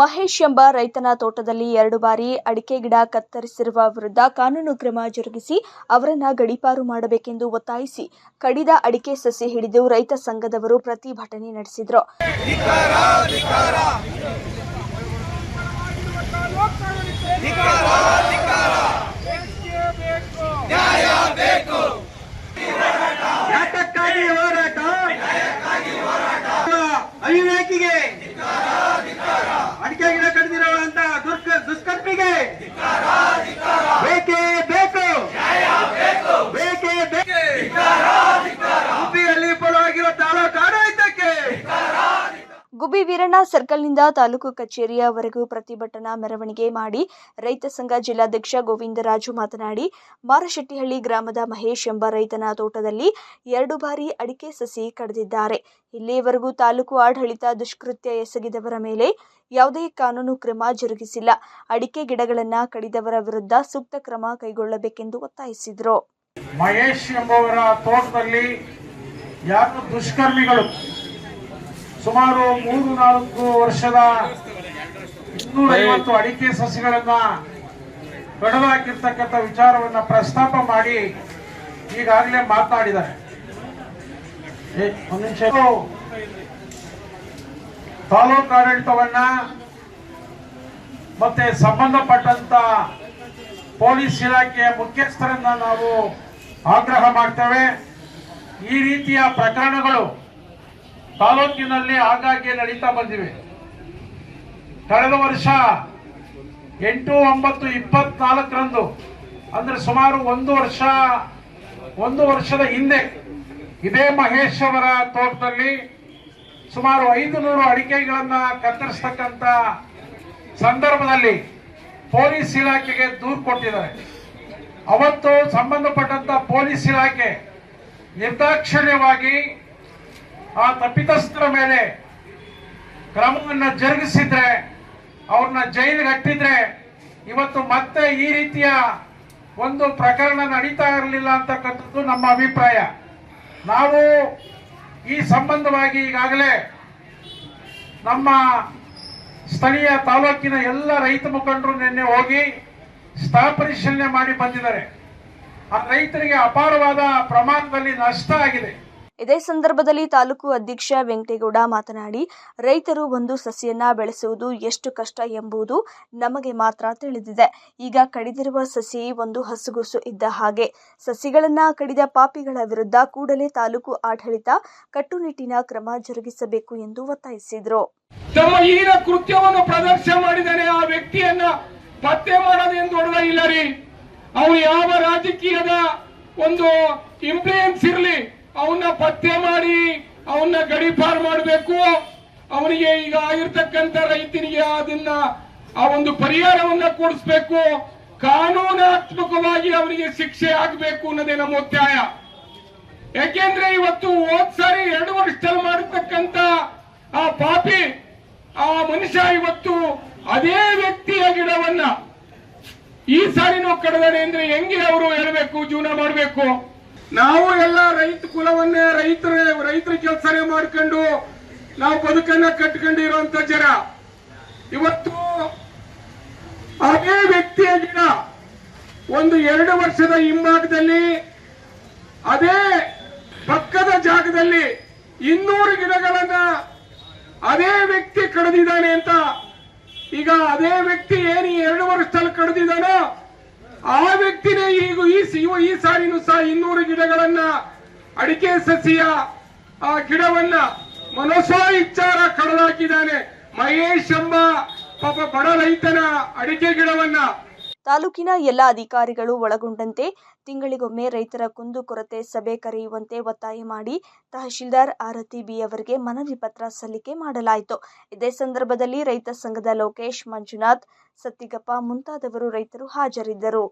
ಮಹೇಶ್ ಎಂಬ ರೈತನ ತೋಟದಲ್ಲಿ ಎರಡು ಬಾರಿ ಅಡಿಕೆ ಗಿಡ ಕತ್ತರಿಸಿರುವ ವಿರುದ್ಧ ಕಾನೂನು ಕ್ರಮ ಜರುಗಿಸಿ ಅವರನ್ನ ಗಡೀಪಾರು ಮಾಡಬೇಕೆಂದು ಒತ್ತಾಯಿಸಿ ಕಡಿದ ಅಡಿಕೆ ಸಸಿ ಹಿಡಿದು ರೈತ ಸಂಘದವರು ಪ್ರತಿಭಟನೆ ನಡೆಸಿದರು. ಗುಬ್ಬಿ ವೀರಣ್ಣ ಸರ್ಕಲ್ನಿಂದ ತಾಲೂಕು ಕಚೇರಿಯವರೆಗೂ ಪ್ರತಿಭಟನಾ ಮೆರವಣಿಗೆ ಮಾಡಿ ರೈತ ಸಂಘ ಜಿಲ್ಲಾಧ್ಯಕ್ಷ ಗೋವಿಂದರಾಜು ಮಾತನಾಡಿ, ಮಾರಶೆಟ್ಟಿಹಳ್ಳಿ ಗ್ರಾಮದ ಮಹೇಶ್ ಎಂಬ ರೈತನ ತೋಟದಲ್ಲಿ ಎರಡು ಬಾರಿ ಅಡಿಕೆ ಸಸಿ ಕಡಿದಿದ್ದಾರೆ. ಇಲ್ಲಿಯವರೆಗೂ ತಾಲೂಕು ಆಡಳಿತ ದುಷ್ಕೃತ್ಯ ಎಸಗಿದವರ ಮೇಲೆ ಯಾವುದೇ ಕಾನೂನು ಕ್ರಮ ಜರುಗಿಸಿಲ್ಲ. ಅಡಿಕೆ ಗಿಡಗಳನ್ನು ಕಡಿದವರ ವಿರುದ್ಧ ಸೂಕ್ತ ಕ್ರಮ ಕೈಗೊಳ್ಳಬೇಕೆಂದು ಒತ್ತಾಯಿಸಿದರು. ಮಹೇಶ್ ಎಂಬುವರ ತೋಟದಲ್ಲಿ ಯಾರು ದುಷ್ಕರ್ಮಿಗಳು? ಸುಮಾರು ಮೂರು ನಾಲ್ಕು ವರ್ಷದ ಇನ್ನೂರೈವತ್ತು ಅಡಿಕೆ ಸಸಿಗಳನ್ನ ಕಡಿದಾಕಿರ್ತಕ್ಕಂಥ ವಿಚಾರವನ್ನ ಪ್ರಸ್ತಾಪ ಮಾಡಿ ಈಗಾಗಲೇ ಮಾತನಾಡಿದ್ದಾರೆ. ನಿಮಿಷ. ತಾಲೂಕು ಆಡಳಿತವನ್ನ ಮತ್ತೆ ಸಂಬಂಧಪಟ್ಟಂತ ಪೊಲೀಸ್ ಇಲಾಖೆಯ ಮುಖ್ಯಸ್ಥರನ್ನ ನಾವು ಆಗ್ರಹ ಮಾಡ್ತೇವೆ. ಈ ರೀತಿಯ ಪ್ರಕರಣಗಳು ತಾಲೂಕಿನಲ್ಲಿ ಆಗಾಗ್ಗೆ ನಡೀತಾ ಬಂದಿವೆ. ಕಳೆದ ವರ್ಷ ಎಂಟು ಒಂಬತ್ತು ಇಪ್ಪತ್ನಾಲ್ಕರಂದು, ಅಂದ್ರೆ ಸುಮಾರು ಒಂದು ವರ್ಷ, ಒಂದು ವರ್ಷದ ಹಿಂದೆ ಇದೇ ಮಹೇಶ್ ಅವರ ತೋಟದಲ್ಲಿ ಸುಮಾರು ಐದು ನೂರು ಅಡಿಕೆಗಳನ್ನ ಕತ್ತರಿಸ್ತಕ್ಕಂಥ ಸಂದರ್ಭದಲ್ಲಿ ಪೊಲೀಸ್ ಇಲಾಖೆಗೆ ದೂರು ಕೊಟ್ಟಿದ್ದಾರೆ. ಅವತ್ತು ಸಂಬಂಧಪಟ್ಟಂತ ಪೊಲೀಸ್ ಇಲಾಖೆ ನಿರ್ದಾಕ್ಷಿಣ್ಯವಾಗಿ ಆ ತಪ್ಪಿತಸ್ಥರ ಮೇಲೆ ಕ್ರಮವನ್ನು ಜರುಗಿಸಿದ್ರೆ, ಅವ್ರನ್ನ ಜೈಲಿಗೆ ಹಟ್ಟಿದ್ರೆ ಇವತ್ತು ಮತ್ತೆ ಈ ರೀತಿಯ ಒಂದು ಪ್ರಕರಣ ನಡೀತಾ ಇರಲಿಲ್ಲ ಅಂತಕ್ಕಂಥದ್ದು ನಮ್ಮ ಅಭಿಪ್ರಾಯ. ನಾವು ಈ ಸಂಬಂಧವಾಗಿ ಈಗಾಗಲೇ ನಮ್ಮ ಸ್ಥಳೀಯ ತಾಲೂಕಿನ ಎಲ್ಲ ರೈತ ಮುಖಂಡರು ನಿನ್ನೆ ಹೋಗಿ ಸ್ಥಳ ಪರಿಶೀಲನೆ ಮಾಡಿ ಬಂದಿದ್ದಾರೆ. ಆ ರೈತರಿಗೆ ಅಪಾರವಾದ ಪ್ರಮಾಣದಲ್ಲಿ ನಷ್ಟ ಆಗಿದೆ. ಇದೇ ಸಂದರ್ಭದಲ್ಲಿ ತಾಲೂಕು ಅಧ್ಯಕ್ಷ ವೆಂಕಟೇಗೌಡ ಮಾತನಾಡಿ, ರೈತರು ಒಂದು ಸಸಿಯನ್ನ ಬೆಳೆಸುವುದು ಎಷ್ಟು ಕಷ್ಟ ಎಂಬುದು ನಮಗೆ ಮಾತ್ರ ತಿಳಿದಿದೆ. ಈಗ ಕಡಿದಿರುವ ಸಸಿ ಒಂದು ಹಸುಗುಸು ಇದ್ದ ಹಾಗೆ, ಸಸಿಗಳನ್ನ ಕಡಿದ ಪಾಪಿಗಳ ವಿರುದ್ಧ ಕೂಡಲೇ ತಾಲೂಕು ಆಡಳಿತ ಕಟ್ಟುನಿಟ್ಟಿನ ಕ್ರಮ ಜರುಗಿಸಬೇಕು ಎಂದು ಒತ್ತಾಯಿಸಿದರು. ತಮ್ಮ ಕೃತ್ಯವನ್ನು ಪ್ರದರ್ಶನ ಮಾಡಿದರೆ ಆ ವ್ಯಕ್ತಿಯನ್ನ ಪತ್ತೆ ಇಲ್ಲ ರೀ ಅವನು ಯಾವ ರಾಜಕೀಯದ ಒಂದು ಇನ್ಫ್ಲೂಯೆನ್ಸ್ ಇರಲಿ ಅವನ್ನ ಪತ್ತೆ ಮಾಡಿ, ಅವನ್ನ ಗಡಿಪಾರ್ ಮಾಡಬೇಕು. ಅವನಿಗೆ ಈಗ ಆಗಿರ್ತಕ್ಕಂಥ ರೈತನಿಗೆ ಅದನ್ನ ಆ ಒಂದು ಪರಿಹಾರವನ್ನ ಕೊಡಿಸ್ಬೇಕು. ಕಾನೂನಾತ್ಮಕವಾಗಿ ಅವರಿಗೆ ಶಿಕ್ಷೆ ಆಗಬೇಕು ಅನ್ನೋದೇ ನಮ್ಮ ಒತ್ತಾಯ. ಯಾಕೆಂದ್ರೆ ಇವತ್ತು ಹೋದ್ ಸಾರಿ ಎರಡು ವರ್ಷದಲ್ಲಿ ಮಾಡಿರ್ತಕ್ಕಂಥ ಆ ಪಾಪಿ, ಆ ಮನುಷ್ಯ ಇವತ್ತು ಅದೇ ವ್ಯಕ್ತಿಯ ಗಿಡವನ್ನ ಈ ಸಾರಿನೂ ಕಡದಾನೆ ಅಂದ್ರೆ ಹೆಂಗೆ ಅವರು ಹೇಳಬೇಕು, ಜೀವನ ಮಾಡಬೇಕು? ನಾವು ಎಲ್ಲ ರೈತ ಕುಲವನ್ನೇ ರೈತರ ರೈತರ ಕೆಲಸನೇ ಮಾಡ್ಕೊಂಡು ನಾವು ಬದುಕನ್ನ ಕಟ್ಕೊಂಡಿರುವಂತ ಜನ. ಇವತ್ತು ಅದೇ ವ್ಯಕ್ತಿಯ ಗಿಡ ಒಂದು ಎರಡು ವರ್ಷದ ಹಿಂಭಾಗದಲ್ಲಿ ಅದೇ ಪಕ್ಕದ ಜಾಗದಲ್ಲಿ ಇನ್ನೂರು ಗಿಡಗಳನ್ನ ಅದೇ ವ್ಯಕ್ತಿ ಕಡಿದಿದ್ದಾನೆ ಅಂತ. ಈಗ ಅದೇ ವ್ಯಕ್ತಿ ಏನು ಎರಡು ವರ್ಷದಲ್ಲಿ ಕಡಿದಿದ್ದಾನೋ ಆ ವ್ಯಕ್ತಿನೇ ಈಗ ಈ ಈ ಸಾರಿನೂ ಸಹ ಇನ್ನೂರು ಗಿಡಗಳನ್ನ ಅಡಿಕೆ ಸಸಿಯ ಆ ಗಿಡವನ್ನ ಮನಸೋ ಇಚ್ಚಾರ ಕಡಲಾಕಿದ್ದಾನೆ. ಮಹೇಶ್ ಎಂಬ ಪಾಪ ಬಡ ರೈತನ ಅಡಿಕೆ ಗಿಡವನ್ನ ತಾಲೂಕಿನ ಎಲ್ಲ ಅಧಿಕಾರಿಗಳು ಒಳಗೊಂಡಂತೆ ತಿಂಗಳಿಗೊಮ್ಮೆ ರೈತರ ಕುಂದುಕೊರತೆ ಸಭೆ ಕರೆಯುವಂತೆ ಒತ್ತಾಯ ಮಾಡಿ ತಹಶೀಲ್ದಾರ್ ಆರತಿ ಬಿ ಅವರಿಗೆ ಮನವಿ ಪತ್ರ ಸಲ್ಲಿಕೆ ಮಾಡಲಾಯಿತು. ಇದೇ ಸಂದರ್ಭದಲ್ಲಿ ರೈತ ಸಂಘದ ಲೋಕೇಶ್ ಮಂಜುನಾಥ್, ಸತ್ತಿಗಪ್ಪ ಮುಂತಾದವರು ರೈತರು ಹಾಜರಿದ್ದರು.